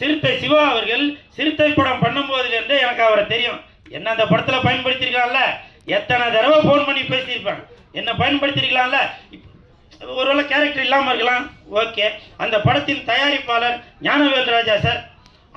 சிறுத்தை சிவா அவர்கள் சிறுத்தை படம் பண்ணும்போதுலேருந்தே எனக்கு அவரை தெரியும். என்ன அந்த படத்தில் பயன்படுத்தியிருக்கான்ல எத்தனை தடவை ஃபோன் பண்ணி பேசியிருப்பேன் என்ன பயன்படுத்தியிருக்கலாம்ல? ஒருவேளை கேரக்டர் இல்லாமல் இருக்கலாம். ஓகே அந்த படத்தின் தயாரிப்பாளர் ஞானவேல் ராஜா சார்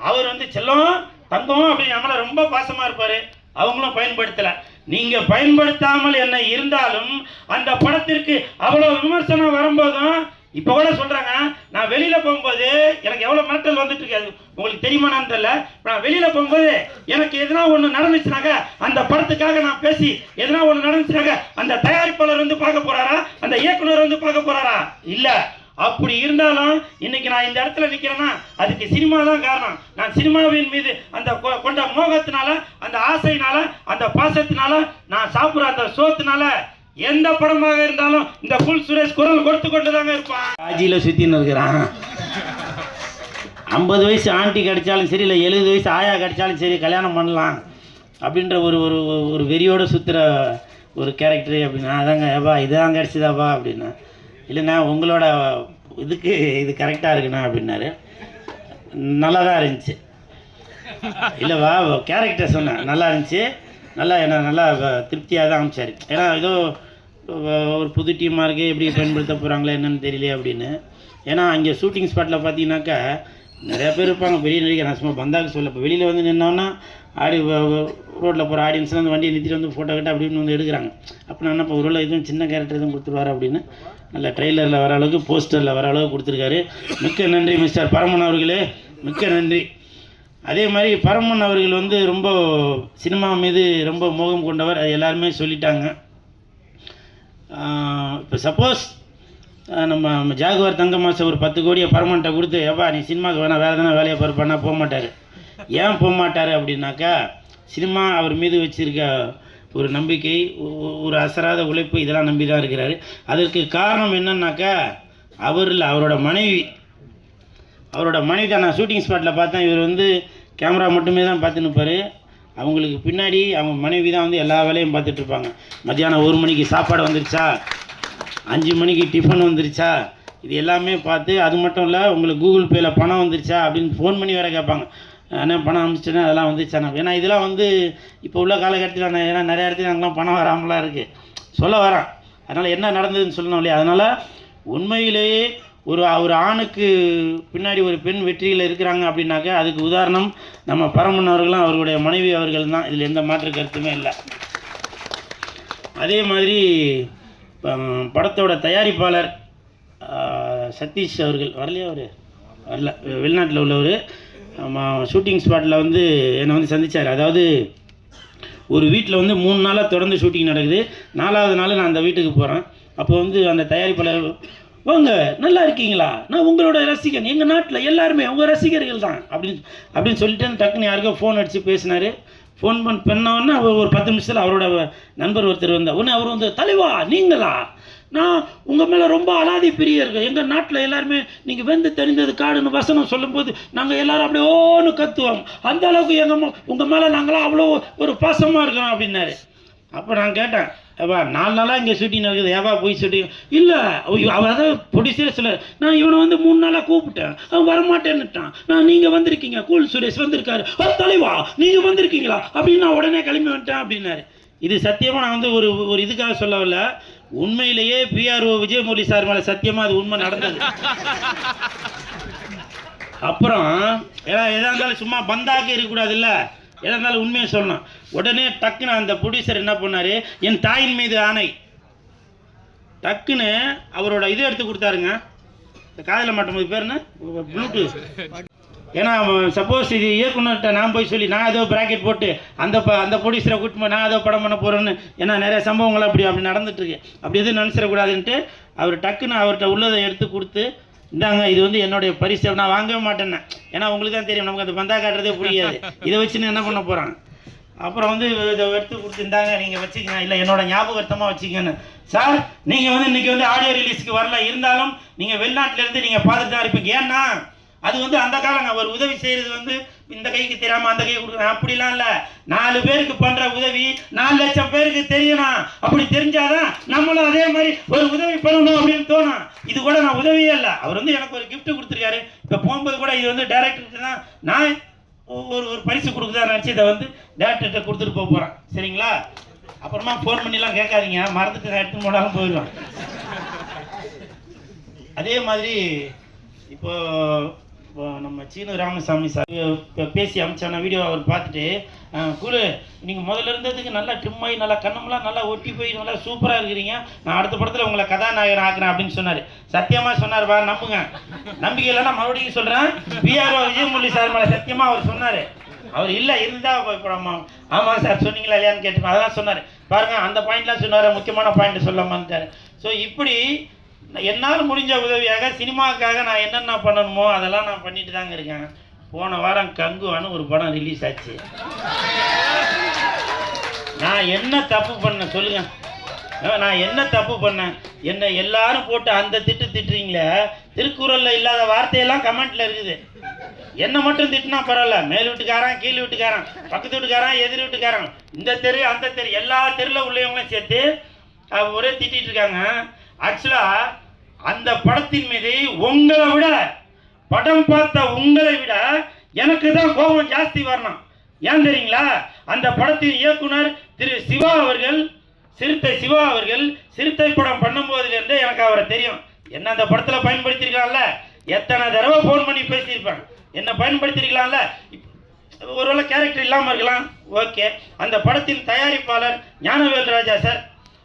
அவர் வந்து செல்லம் தங்கம் அப்படின்னு நம்மளை ரொம்ப பாசமாக இருப்பார். அவங்களும் பயன்படுத்தலை. நீங்கள் பயன்படுத்தாமல் என்ன இருந்தாலும் அந்த படத்திற்கு அவ்வளோ விமர்சனம் வரும்போதும் இப்போ கூட சொல்கிறாங்க நான் வெளியில் போகும்போது எனக்கு எவ்வளோ மிரட்டல் வந்துட்டு இருக்காது உங்களுக்கு தெரியுமானான்னு தெரியல. நான் வெளியில் போகும்போது எனக்கு எதனா ஒன்று நடந்துச்சுனாக்க அந்த படத்துக்காக நான் பேசி எதனா ஒன்று நடந்துச்சுனாக்க அந்த தயாரிப்பாளர் வந்து பார்க்க போறாரா? அந்த இயக்குனர் வந்து பார்க்க போறாரா? இல்லை. அப்படி இருந்தாலும் இன்னைக்கு நான் இந்த இடத்துல நிற்கிறேன்னா அதுக்கு சினிமா தான் காரணம். நான் சினிமாவின் மீது அந்த கொ- கொண்ட மோகத்தினால அந்த ஆசையினால அந்த பாசத்தினால நான் சாப்பிட்ற அந்த சோத்தினால எந்த படமாக இருந்தாலும் இந்த புல் சுரேஷ் குரல் கொடுத்து கொண்டு தாங்க இருப்பான். ஆஜியில் சுற்றின்னு இருக்கிறான். ஐம்பது வயசு ஆண்டி கிடைச்சாலும் சரி இல்லை எழுபது வயசு ஆயா கிடைச்சாலும் சரி கல்யாணம் பண்ணலாம் அப்படின்ற ஒரு ஒரு ஒரு வெறியோடு சுற்றுற ஒரு கேரக்டரு அப்படின்னா அதாங்க ஏப்பா இதுதான் கிடச்சிதாப்பா அப்படின்னா இல்லைண்ணா உங்களோட இதுக்கு இது கரெக்டாக இருக்குண்ணா அப்படின்னாரு. நல்லா தான் இருந்துச்சு. இல்லைவா கேரக்டர் சொன்னேன். நல்லா இருந்துச்சு. நல்லா என்ன நல்லா திருப்தியாக தான் அமைச்சார். ஏன்னா ஏதோ ஒரு புது டீமாக இருக்குது எப்படி பயன்படுத்த போகிறாங்களா என்னென்னு தெரியல அப்படின்னு. ஏன்னா அங்கே ஷூட்டிங் ஸ்பாட்டில் பார்த்தீங்கன்னாக்கா நிறைய பேர் இருப்பாங்க. பெரிய நடிகை நான் சும்மா பந்தாக்கு சொல்ல இப்போ வெளியில் வந்து நின்னோன்னா ஆடி ரோட்டில் போகிற ஆடியன்ஸ்லாம் வந்து வண்டியை நிறுத்திட்டு வந்து ஃபோட்டோ கட்ட அப்படின்னு வந்து எடுக்கிறாங்க. அப்போ நான் என்ன இப்போ ஒரு எதுவும் சின்ன கேரக்டர் எதுவும் கொடுத்துருவாரு அப்படின்னு. நல்ல ட்ரெய்லரில் வர அளவுக்கு போஸ்டரில் வர அளவுக்கு கொடுத்துருக்காரு. மிக்க நன்றி மிஸ்டர் பரமன் அவர்களே. மிக்க நன்றி. அதே மாதிரி பரமன் அவர்கள் வந்து ரொம்ப சினிமா மீது ரொம்ப மோகம் கொண்டவர். அது எல்லாருமே சொல்லிட்டாங்க. இப்போ சப்போஸ் நம்ம நம்ம ஜாகுவார் தங்க மாதம் ஒரு பத்து கோடியை பரமன்ட்ட கொடுத்து ஏப்பா நீ சினிமாவுக்கு வேணால் வேறு எதனா வேலையை பாரு பண்ணால் போக மாட்டார். ஏன் போக மாட்டார் அப்படின்னாக்கா சினிமா அவர் மீது வச்சுருக்க ஒரு நம்பிக்கை ஒரு அசராத உழைப்பு இதெல்லாம் நம்பி தான் இருக்கிறாரு. அதற்கு காரணம் என்னன்னாக்கா அவர் இல்லை அவரோட மனைவி அவரோட மனைவி தான். நான் ஷூட்டிங் ஸ்பாட்டில் பார்த்தேன். இவர் வந்து கேமரா மட்டுமே தான் பார்த்துன்னு அவங்களுக்கு பின்னாடி அவங்க மனைவி தான் வந்து எல்லா வேலையும் பார்த்துட்ருப்பாங்க மத்தியானம் ஒரு மணிக்கு சாப்பாடு வந்துருச்சா? அஞ்சு மணிக்கு டிஃபன் வந்துருச்சா? இது எல்லாமே பார்த்து அது மட்டும் இல்லை உங்களுக்கு கூகுள் பேயில் பணம் வந்துருச்சா? அப்படின்னு ஃபோன் பண்ணி வேறு கேட்பாங்க. ஆனால் பணம் அனுப்பிச்சிட்டேன்னா அதெல்லாம் வந்துருச்சாண்ணா ஏன்னா இதெல்லாம் வந்து இப்போ உள்ள காலகட்டத்தில் நான் ஏன்னா நிறைய இடத்துல அங்கெல்லாம் பணம் வராமலாம் இருக்குது சொல்ல வரேன். அதனால் என்ன நடந்ததுன்னு சொல்லணும் இல்லையா? அதனால் உண்மையிலேயே ஒரு ஒரு ஆணுக்கு பின்னாடி ஒரு பெண் வெற்றியில் இருக்கிறாங்க அப்படின்னாக்கா அதுக்கு உதாரணம் நம்ம பரமன் அவர்களும் அவர்களுடைய மனைவி அவர்கள் தான் இதில் எந்த மாற்று கருத்துமே இல்லை. அதே மாதிரி படத்தோட தயாரிப்பாளர் சதீஷ் அவர்கள். வரலையா அவர்? வரல. வெளிநாட்டில் உள்ளவர். ஷூட்டிங் ஸ்பாட்டில் வந்து என்னை வந்து சந்திச்சார். அதாவது ஒரு வீட்டில் வந்து மூணு நாளாக தொடர்ந்து ஷூட்டிங் நடக்குது. நாலாவது நாள் நான் அந்த வீட்டுக்கு போகிறேன் அப்போ வந்து அந்த தயாரிப்பாளர் வாங்க நல்லா இருக்கீங்களா? நான் உங்களோட ரசிகன். எங்கள் நாட்டில் எல்லாருமே உங்கள் ரசிகர்கள் தான். அப்படின்னு அப்படின்னு சொல்லிட்டு டக்குன்னு யாருக்கோ ஃபோன் அடித்து பேசினார். ஃபோன் பண்ண பண்ணோன்னே அவர் ஒரு பத்து நிமிஷத்தில் அவரோட நண்பர் ஒருத்தர் வந்தார். உடனே அவர் வந்து தலைவா நீங்களா? நான் உங்கள் மேலே ரொம்ப அலாதி பிரியர்கள். எங்கள் நாட்டில் எல்லாருமே நீங்கள் வெந்து தெரிந்தது காடுன்னு வசனம் சொல்லும்போது நாங்கள் எல்லாரும் அப்படியே ஓன்னு கத்துவோம். அந்த அளவுக்கு எங்கள் உங்கள் மேலே நாங்களாம் அவ்வளோ ஒரு பாசமாக இருக்கிறோம் அப்படின்னாரு. அப்போ நான் கேட்டேன் ஏப்பா நாலு நாளாக இங்கே ஷூட்டிங் நடக்குது. ஏவா போய் ஷூட்டிங் இல்லை அவன் அதான் பொடிசே சொல்ல நான் இவனை வந்து மூணு நாளாக கூப்பிட்டேன். அவன் வரமாட்டேன்னுட்டான். நான் நீங்கள் வந்திருக்கீங்க. கூல் சுரேஷ் வந்திருக்காரு. ஓ தலைவா நீங்கள் வந்திருக்கீங்களா? அப்படின்னு நான் உடனே கிளம்பி வந்துட்டேன் அப்படின்னாரு. இது சத்தியமாக நான் வந்து ஒரு ஒரு இதுக்காக சொல்லவில்லை. உண்மையிலேயே பிஆர்ஓ விஜயமுரளி சார் மேலே சத்தியமாக அது உண்மை நடந்தது. அப்புறம் ஏன்னா எதா இருந்தாலும் சும்மா பந்தாக இருக்கக்கூடாதுல்ல? எதாக இருந்தாலும் உண்மையை சொல்லணும்? உடனே டக்குன்னு அந்த ப்ரொடியூசர் என்ன பண்ணார்? என் தாயின் மீது ஆணை. டக்குன்னு அவரோட இதை எடுத்து கொடுத்தாருங்க. இந்த காதில் மாட்டும்போது பேர் என்ன? ப்ளூடூத் ஏன்னா சப்போஸ் இது இயக்குனர்கிட்ட நான் போய் சொல்லி நான் ஏதோ ப்ராக்கெட் போட்டு அந்த ப அந்த ப்ரொடியூசரை கூட்டு போய் நான் ஏதோ படம் பண்ண போகிறேன்னு ஏன்னா நிறைய சம்பவங்கள் அப்படி அப்படி நடந்துட்டுருக்கு அப்படி எதுவும் நினச்சிடக்கூடாதுன்ட்டு அவர் டக்குன்னு அவர்கிட்ட உள்ளதை எடுத்து கொடுத்து இந்தாங்க இது வந்து என்னுடைய பரிசு. நான் வாங்கவே மாட்டேன்னேன். ஏன்னா உங்களுக்கு தான் தெரியும் நமக்கு அந்த பந்தா காட்டுறதே புரியாது. இதை வச்சு என்ன பண்ண போகிறான் அப்புறம் வந்து இதை எடுத்து கொடுத்துருந்தாங்க நீங்கள் வச்சுக்கங்க. இல்லை என்னோட ஞாபகத்தமாக வச்சுக்கங்கன்னு சார் நீங்கள் வந்து இன்றைக்கி வந்து ஆடியோ ரிலீஸ்க்கு வரல. இருந்தாலும் நீங்கள் வெளிநாட்டிலேருந்து நீங்கள் பார்த்துட்டு தான் இருப்பீங்க. ஏன்னா அது வந்து அந்த காலங்க. ஒரு உதவி செய்கிறது வந்து இந்த கைக்கு தெரியாமல் அந்த கைக்கு கொடுக்குறேன் அப்படிலாம் இல்லை. நாலு பேருக்கு பண்ணுற உதவி நாலு லட்சம் பேருக்கு தெரியணும். அப்படி தெரிஞ்சாதான் நம்மளும் அதே மாதிரி ஒரு உதவி பண்ணணும் அப்படின்னு தோணும். இது கூட நான் உதவியே இல்லை. அவர் வந்து எனக்கு ஒரு கிஃப்ட் கொடுத்துருக்காரு. இப்போ போகும்போது கூட இது வந்து டேரக்டர் தான் நான் ஒரு ஒரு பரிசு கொடுக்குதா நினச்சி இதை வந்து டேரக்டர்கிட்ட கொடுத்துட்டு போக போகிறேன் சரிங்களா? அப்புறமா ஃபோன் பண்ணிலாம் கேட்காதீங்க. மறந்துட்டு நான் எடுத்துன்னு போனாலும் போயிடுவேன். அதே மாதிரி இப்போது இப்போ நம்ம சீனு ராமசாமி சார் இப்போ பேசி அமிச்சான வீடியோ அவர் பார்த்துட்டு அஹ், குரு நீங்கள் முதல்ல இருந்ததுக்கு நல்லா ட்ரிம் ஆகி நல்லா கண்ணமெல்லாம் நல்லா ஒட்டி போய் நல்லா சூப்பராக இருக்கிறீங்க. நான் அடுத்த படத்தில் உங்களை கதாநாயகன் ஆக்குறேன் அப்படின்னு சொன்னார். சத்தியமாக சொன்னார் வா நம்புங்க. நம்பிக்கை இல்லைன்னா மறுபடியும் சொல்கிறேன் பிஆர்ஓ விஜயமுரளி சார் மேலே சத்தியமாக அவர் சொன்னார். அவர் இல்லை இருந்தால் இப்போ நம்ம ஆமாம் சார் சொன்னீங்களா இல்லையான்னு கேட்டு அதெல்லாம் சொன்னார். பாருங்கள் அந்த பாயிண்ட்லாம் சொன்னார் முக்கியமான பாயிண்ட் சொல்ல மாட்டார் ஸோ இப்படி என்னால் முடிஞ்ச உதவியாக சினிமாவுக்காக நான் என்னென்ன பண்ணணுமோ அதெல்லாம் நான் பண்ணிட்டு தாங்க இருக்கேன். போன வாரம் கங்குவான்னு ஒரு படம் ரிலீஸ் ஆச்சு. நான் என்ன தப்பு பண்ணேன் சொல்லுங்க. நான் என்ன தப்பு பண்ணேன்? என்னை எல்லாரும் போட்டு அந்த திட்டு திட்டுறீங்களே திருக்குறளில் இல்லாத வார்த்தையெல்லாம் கமெண்ட்டில் இருக்குது. என்னை மட்டும் திட்டினா பரவாயில்ல. மேல் வீட்டுக்காரன் கீழ் வீட்டுக்காரன் பக்கத்து வீட்டுக்காரன் எதிர் வீட்டுக்காரன். இந்த தெரு அந்த தெரு எல்லா தெருவில் உள்ளவங்களும் சேர்த்து ஒரே திட்டிகிட்டு இருக்காங்க. ஆக்சுவலா அந்த படத்தின் மீது உங்களை விட படம் பார்த்த உங்களை விட எனக்கு தான் கோபம் ஜாஸ்தி வரணும். ஏன் தெரியுங்களா? அந்த படத்தின் இயக்குனர் திரு சிவா அவர்கள் சிறுத்தை சிவா அவர்கள் சிறுத்தை படம் பண்ணும்போதுலேருந்தே எனக்கு அவரை தெரியும். என்ன அந்த படத்தில் பயன்படுத்தியிருக்காங்கல்ல எத்தனை தடவை ஃபோன் பண்ணி பேசியிருப்பேன் என்ன பயன்படுத்தியிருக்கலாம்ல? ஒருவேளை கேரக்டர் இல்லாமல் இருக்கலாம். ஓகே அந்த படத்தின் தயாரிப்பாளர் ஞானவேல் ராஜா சார்.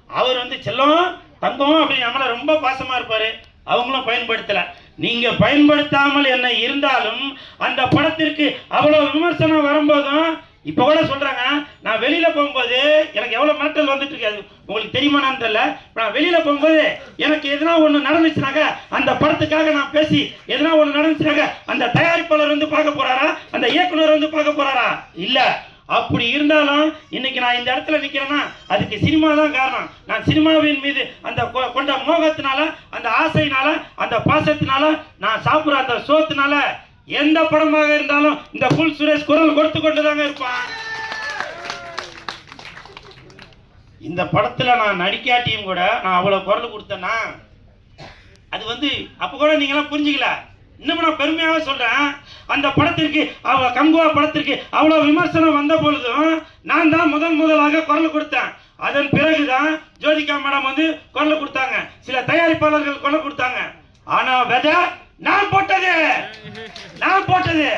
அவர் வந்து செல்லம் தங்கம் அப்படின்னு நம்மள ரொம்ப பாசமாக இருப்பார். அவங்களும் பயன்படுத்தலை. நீங்கள் பயன்படுத்தாமல் என்ன இருந்தாலும் அந்த படத்திற்கு அவ்வளோ விமர்சனம் வரும்போதும் இப்போ கூட சொல்கிறாங்க நான் வெளியில் போகும்போது எனக்கு எவ்வளோ மிரட்டல் வந்துட்டு இருக்காது உங்களுக்கு தெரியுமானான்னு தெரியல. நான் வெளியில் போகும்போது எனக்கு எதனா ஒன்று நடந்துச்சுனாக்க அந்த படத்துக்காக நான் பேசி எதனா ஒன்று நடந்துச்சுனாக்க அந்த தயாரிப்பாளர் வந்து பார்க்க போறாரா? அந்த இயக்குனர் வந்து பார்க்க போறாரா? இல்லை. அப்படி இருந்தாலும் இன்னைக்கு நான் இந்த இடத்துல நிற்கிறேன்னா அதுக்கு சினிமா தான் காரணம். நான் சினிமாவின் மீது அந்த கொ- கொண்ட மோகத்தினால அந்த ஆசையினால அந்த பாசத்தினால நான் சாப்பிட்ற அந்த சோத்தினால எந்த படமாக இருந்தாலும் இந்த புல் சுரேஷ் குரல் கொடுத்து கொண்டு தாங்க இருப்பான். இந்த படத்துல நான் நடிக்காட்டியும் கூட நான் அவ்வளவு குரல் கொடுத்தேன்னா அது வந்து அப்போ கூட நீங்களாம் புரிஞ்சுக்கல. இன்னும் நான் பெருமையாக சொல்றேன். அந்த படத்திற்கு அவ கங்குவா படத்திற்கு அவ்வளோ விமர்சனம் வந்த பொழுதும் நான் தான் முதன் முதலாக குரல் கொடுத்தேன். அதன் பிறகுதான் ஜோதிகா மேடம் வந்து குரல் கொடுத்தாங்க. சில தயாரிப்பாளர்கள் குரல் கொடுத்தாங்க. ஆனா விதை நான் போட்டது. நான் போட்டது.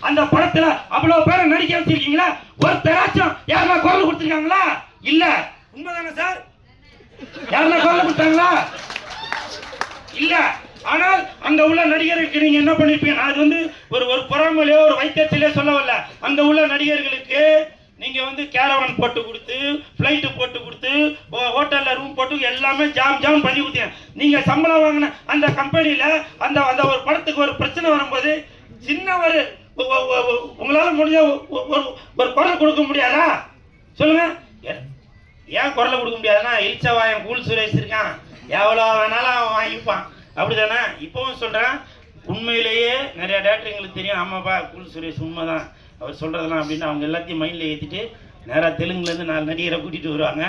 அந்த படத்துல அவ்வளவு பேரை நடிக்க வச்சிருக்கீங்களா? ஒருத்தராச்சும் யாருன்னா குரல் கொடுத்துருக்காங்களா? இல்ல. உண்மைதானே சார்? யாருன்னா குரல் கொடுத்தாங்களா? இல்ல. ஆனால் அங்க உள்ள நடிகருக்கு நீங்க என்ன பண்ணிருப்பீங்க? அது வந்து ஒரு ஒரு புறாமலையோ ஒரு வைத்தியத்திலே சொல்ல வரல அங்க உள்ள நடிகர்களுக்கு நீங்க வந்து கேரவன் போட்டு கொடுத்து ஃப்ளைட்டு போட்டு கொடுத்து ஹோட்டல்ல ரூம் போட்டு எல்லாமே ஜாம் ஜாம் பண்ணி கொடுத்தீங்க. நீங்க சம்பளம் வாங்கின அந்த கம்பெனியில அந்த அந்த ஒரு படத்துக்கு ஒரு பிரச்சனை வரும்போது சின்ன ஒரு உங்களால முடிஞ்ச ஒரு ஒரு குரல் கொடுக்க முடியாதா? சொல்லுங்க. ஏன் குரலை கொடுக்க முடியாதுன்னா இல்ச்சவாயன் கூல் சுரேஷ் இருக்கான். எவ்வளோ வேணாலும் அவன் வாங்கிப்பான். அப்படிதானே? இப்போவும் சொல்கிறேன் உண்மையிலேயே நிறையா டேரக்டர் எங்களுக்கு தெரியும். ஆமாப்பா கூல் சுரேஷ் உண்மைதான். அவர் சொல்கிறதெல்லாம் அப்படின்னு அவங்க எல்லாத்தையும் மைண்டில் ஏற்றிட்டு நேராக தெலுங்குலேருந்து நாலு நடிகரை கூட்டிகிட்டு வருவாங்க.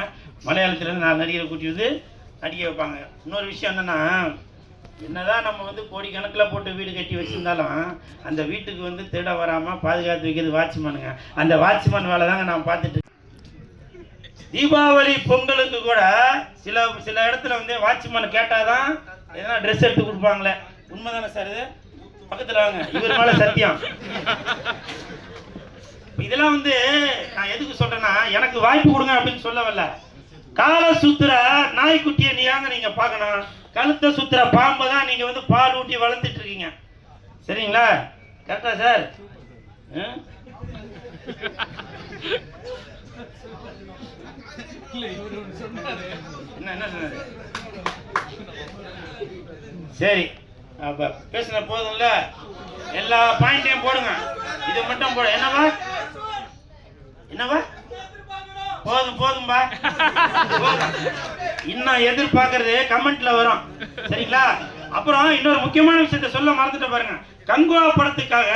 மலையாளத்துலேருந்து நாலு நடிகரை கூட்டிகிட்டு வந்து நடிக்க வைப்பாங்க. இன்னொரு விஷயம் என்னென்னா என்னதான் நம்ம வந்து கோடிக்கணக்கில் போட்டு வீடு கட்டி வச்சிருந்தாலும் அந்த வீட்டுக்கு வந்து திருட வராமல் பாதுகாத்து வைக்கிறது வாட்ச்மேனுங்க. அந்த வாட்ச்மேன் வேலை தாங்க நான் பார்த்துட்டு தீபாவளி பொங்கலுக்கு கூட சில சில இடத்துல வந்து வாட்ச்மேன் கேட்டாதான் எதனா ட்ரெஸ் எடுத்து கொடுப்பாங்களே? உண்மைதானே சார் இது? பக்கத்தில் வாங்க. இவர் மேலே சத்தியம். இதெல்லாம் வந்து நான் எதுக்கு சொல்றேன்னா எனக்கு வாய்ப்பு கொடுங்க அப்படின்னு சொல்ல வரல. கால சுத்துற நாய்க்குட்டியை நீங்க நீங்க பார்க்கணும்? கழுத்தை சுத்துற பாம்பை தான் நீங்க வந்து பால் ஊட்டி வளர்த்துட்டு இருக்கீங்க. சரிங்களா? கரெக்டா சார்? என்ன என்ன சொன்னாரு? சரி அப்ப பேசின போதும்ல? எல்லா பாயிண்டையும் போடுங்க. இது மட்டும் போடு. என்னவா? என்னவா? போதும் போதும்பா. இன்னும் எதிர்பார்க்கறது கமெண்ட்ல வரும். சரிங்களா? அப்புறம் இன்னொரு முக்கியமான விஷயத்த சொல்ல மறந்துட்டு பாருங்க. கங்குவா படத்துக்காக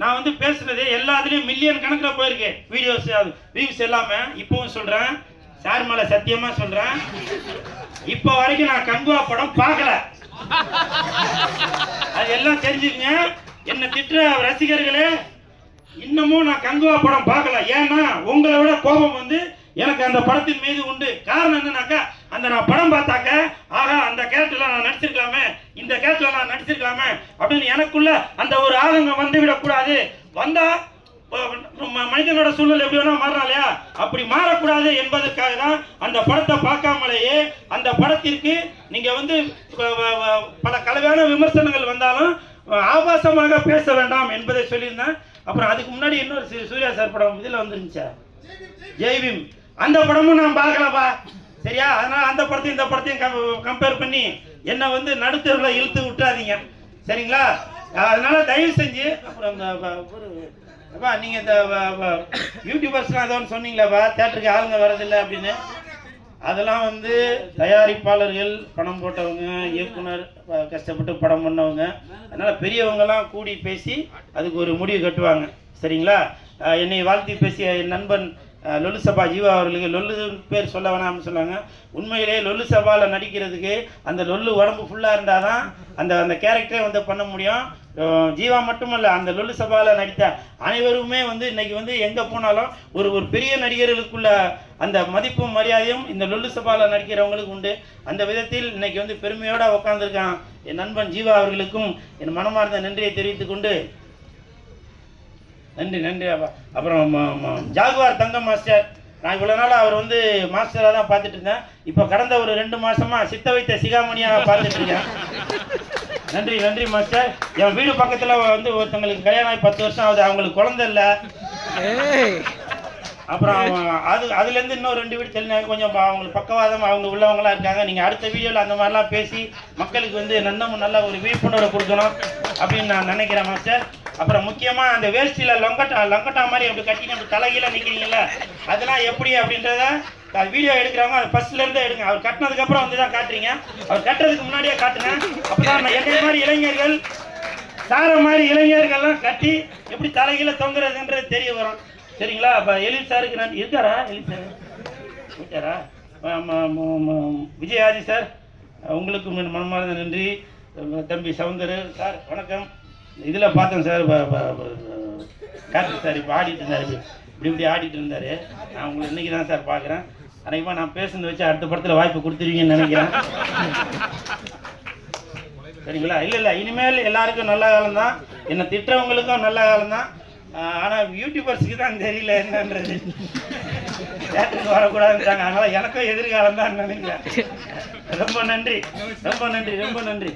நான் வந்து பேசுனது எல்லாத்துலேயும் மில்லியன் கணக்கில் போயிருக்கேன் வீடியோஸ் வியூஸ் எல்லாமே. இப்பவும் சொல்கிறேன் சார் மேல சத்தியமாக சொல்கிறேன் இப்போ வரைக்கும் நான் கங்குவா படம் பார்க்கல. அது எல்லாம் தெரிஞ்சுக்கங்க என்ன திட்டுற ரசிகர்களே இன்னமும் நான் கங்குவா படம் பார்க்கல. ஏன்னா உங்களை விட கோபம் வந்து எனக்கு அந்த படத்தின் மீது உண்டு. காரணம் என்னன்னாக்கா அந்த நான் படம் பார்த்தாக்க ஆகா அந்த கேரக்டர்ல நான் நடிச்சிருக்கலாமே இந்த கேரக்டர்ல நான் நடிச்சிருக்கலாமே அப்படின்னு எனக்குள்ள அந்த ஒரு ஆதங்கம் வந்து விடக்கூடாது வந்தா மனிதனோட சூழ்நிலை எப்படி வேணா மாறலாம் இல்லையா? அப்படி மாறக்கூடாது என்பதற்காக தான் அந்த படத்தை பார்க்காமலேயே அந்த படத்திற்கு நீங்க வந்து பல கலவையான விமர்சனங்கள் வந்தாலும் ஆபாசமாக பேச வேண்டாம் என்பதை சொல்லியிருந்தேன். அப்புறம் அதுக்கு முன்னாடி இன்னொரு சூர்யா சார் படம் இதில் வந்துருந்துச்சா. ஜெய்விம் அந்த படமும் நான் பார்க்கலப்பா. சரியா? அதனால அந்த படத்தையும் இந்த படத்தையும் கம்பேர் பண்ணி என்னை வந்து நடுத்தருவில் இழுத்து விட்டுறாதீங்க. சரிங்களா? அதனால தயவு செஞ்சு அப்புறம் அந்த ஒரு அப்பா நீங்கள் இந்த வ- யூடியூபர்ஸ்லாம் ஏதோ ஒன்று சொன்னீங்களாப்பா? தேட்டருக்கு ஆளுங்க வரதில்லை அப்படின்னு. அதெல்லாம் வந்து தயாரிப்பாளர்கள் பணம் போட்டவங்க இயக்குனர் கஷ்டப்பட்டு படம் பண்ணவங்க. அதனால் பெரியவங்கெல்லாம் கூடி பேசி அதுக்கு ஒரு முடிவு கட்டுவாங்க. சரிங்களா? என்னை வாழ்த்தி பேசிய என் நண்பன் லொல்லு சபா ஜீவா அவர்களுக்கு லொல்லு பேர் சொல்ல வேணாம்னு சொன்னாங்க. உண்மையிலே லொல்லு சபாவில் நடிக்கிறதுக்கு அந்த லொல்லு உடம்பு ஃபுல்லாக இருந்தால் தான் அந்த அந்த கேரக்டரே வந்து பண்ண முடியும். ஜீவா மட்டுமல்ல அந்த லொல்லு சபாவில் நடித்த அனைவருமே வந்து இன்னைக்கு வந்து எங்கே போனாலும் ஒரு ஒரு பெரிய நடிகர்களுக்குள்ள அந்த மதிப்பும் மரியாதையும் இந்த லொல்லு சபாவில் நடிக்கிறவங்களுக்கு உண்டு. அந்த விதத்தில் இன்னைக்கு வந்து பெருமையோட உட்காந்துருக்கான் என் நண்பன் ஜீவா அவர்களுக்கும் என் மனமார்ந்த நன்றியை தெரிவித்துக் கொண்டு நன்றி நன்றி. அப்பா அப்புறம் ஜாகுவார் தங்கம் மாஸ்டர். நான் இவ்வளோ நாள் அவர் வந்து மாஸ்டராக தான் பார்த்துட்டு இருந்தேன். இப்போ கடந்த ஒரு ரெண்டு மாசமா சித்த வைத்த சிகாமணியாக பார்த்துட்டு இருக்கேன். நன்றி நன்றி மாஸ்டர் என் வீடு பக்கத்தில் வந்து ஒருத்தங்களுக்கு கல்யாணம் ஆகி பத்து வருஷம் ஆகுது. அவங்களுக்கு குழந்தை இல்லை. அப்புறம் அது அதுலேருந்து இன்னும் ரெண்டு வீடு தெளிஞ்சாங்க கொஞ்சம் அவங்களுக்கு பக்கவாதம் அவங்க உள்ளவங்களாம் இருக்காங்க. நீங்கள் அடுத்த வீடியோவில் அந்த மாதிரிலாம் பேசி மக்களுக்கு வந்து இன்னமும் நல்ல ஒரு விழிப்புணர்வை கொடுக்கணும் அப்படின்னு நான் நினைக்கிறேன் மாஸ்டர் அப்புறம் முக்கியமாக அந்த வேஷ்டியில் லொங்கட்டா லொங்கட்டா மாதிரி அப்படி கட்டின்னு அப்படி தலைகீழ நிற்கிறீங்கள அதெல்லாம் எப்படி அப்படின்றத வீடியோ எடுக்கிறவங்க அது ஃபர்ஸ்ட்லேருந்து எடுங்க. அவர் கட்டினதுக்கப்புறம் வந்து தான் காட்டுறீங்க. அவர் கட்டுறதுக்கு முன்னாடியே காட்டுங்க. அப்போ தான் என்னை மாதிரி இளைஞர்கள் சார மாதிரி இளைஞர்கள்லாம் கட்டி எப்படி தலைகீழ தொங்குறதுன்றது தெரிய வரும். சரிங்களா? அப்போ எலில் சாருக்கு நான் இருக்காரா? எலில் சார்? இருக்காரா? விஜயாஜி சார் உங்களுக்கு மனமார்ந்த நன்றி. தம்பி சவுந்தர் சார் வணக்கம். இதில் பார்த்தேன் சார் ப- கார்த்திக் சார் இப்போ ஆடிட்டு இருந்தார். இப்படி இப்படி இப்படி ஆடிட்டு இருந்தார். நான் உங்களை இன்னைக்கு தான் சார் பார்க்குறேன். அநேகமாக நான் பேசுனது வச்சு அடுத்த படத்தில் வாய்ப்பு கொடுத்துருவீங்கன்னு நினைக்கிறேன். சரிங்களா? இல்லை இல்லை இனிமேல் எல்லாருக்கும் நல்ல காலம் தான் என்னை திட்டவங்களுக்கும் நல்ல காலம் தான் ஆனால் யூடியூபர்ஸுக்கு தான் தெரியல என்னன்றது. தேட்டருக்கு வரக்கூடாதுன்றாங்க அதனால் எனக்கும் எதிர்காலம் தான் நினைக்கிறேன். ரொம்ப நன்றி. ரொம்ப நன்றி. ரொம்ப நன்றி.